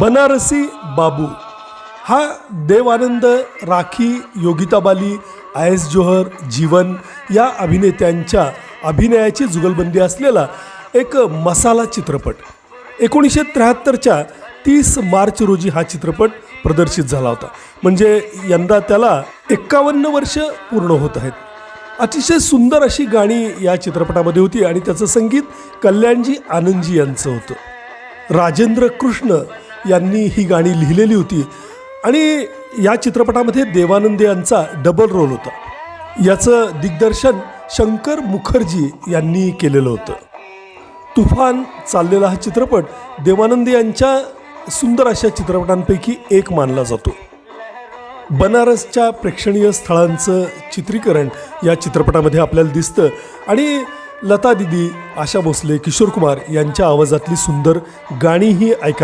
बनारसी बाबू. हा Dev Anand Rakhi Yogita Bali I S Johar Jeevan या अभिनेत्यांच्या अभिनयाची जुगलबंदी असलेला एक मसाला चित्रपट. एकोणीसशे त्र्याहत्तरच्या तीस मार्च रोजी हा चित्रपट प्रदर्शित झाला होता. म्हणजे यंदा त्याला एक्कावन्न वर्ष पूर्ण होत आहेत. अतिशय सुंदर अशी गाणी या चित्रपटामध्ये होती आणि त्याचं संगीत कल्याणजी आनंदजी यांचं होतं. राजेंद्र कृष्ण यांनी ही गाणी लिहिलेली होती. आणि या चित्रपटामध्ये देवानंद यांचा डबल रोल होता. याचं दिग्दर्शन शंकर मुखर्जी यांनी केलेलं होतं. तुफान चाललेला हा चित्रपट देवानंद यांच्या सुंदर अशा चित्रपटांपैकी एक मानला जातो. बनारसच्या प्रेक्षणीय स्थळांचं चित्रीकरण या चित्रपटामध्ये आपल्याला दिसतं. आणि लता दिदी आशा भोसले किशोर कुमार यांच्या आवाजातली सुंदर गाणीही ऐकायला